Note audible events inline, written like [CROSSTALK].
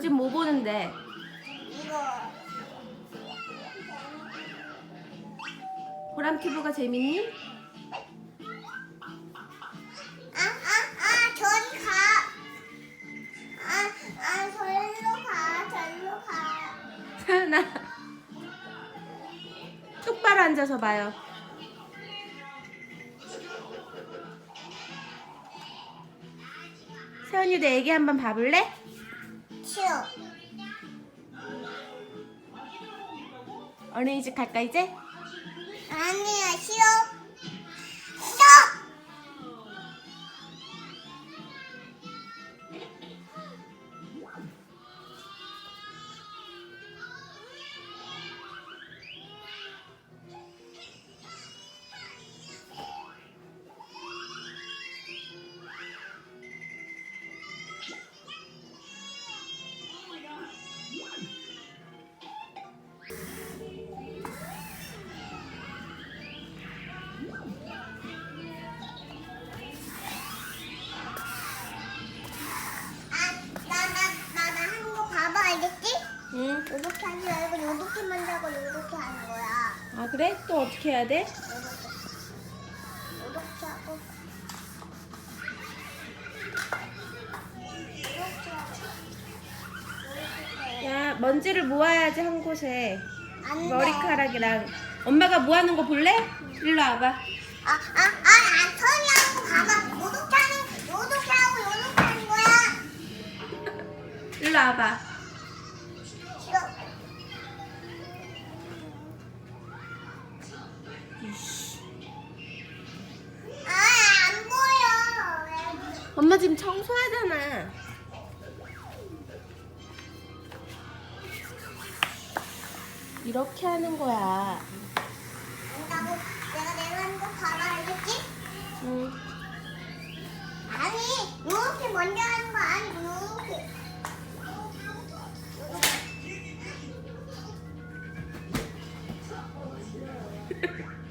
지금 뭐 보는데? 이거 보람 튜브가 재밌니? 아 아 아 저리 가. 아아 절로 가 절로 가. [LAUGHS] 세연아 똑바로 앉아서 봐요. 세연이도 애기 한번 봐볼래? 싫어. 어린이집 갈까 이제? 아니야. 싫어. 응. 이렇게 하지 말고 이렇게만 하고 이렇게 하는 거야. 아 그래? 또 어떻게 해야 돼? 이렇게 이렇게 하고 이렇게 하고 이렇게 야 먼지를 모아야지 한 곳에 안 돼. 머리카락이랑 엄마가 모아놓은 거 볼래? 일로 와봐. 아, 아, 아, 안 털려고 봐봐. 요렇게 하는, 요렇게 하고 요렇게 하는 거야. 일로 와봐. 엄마 지금 청소하잖아. 이렇게 하는 거야. 나도 내가 내가 하는 거 봐봐 알겠지? 응. 아니 이렇게 먼저 하는 거 아니고. 이렇게. [LAUGHS]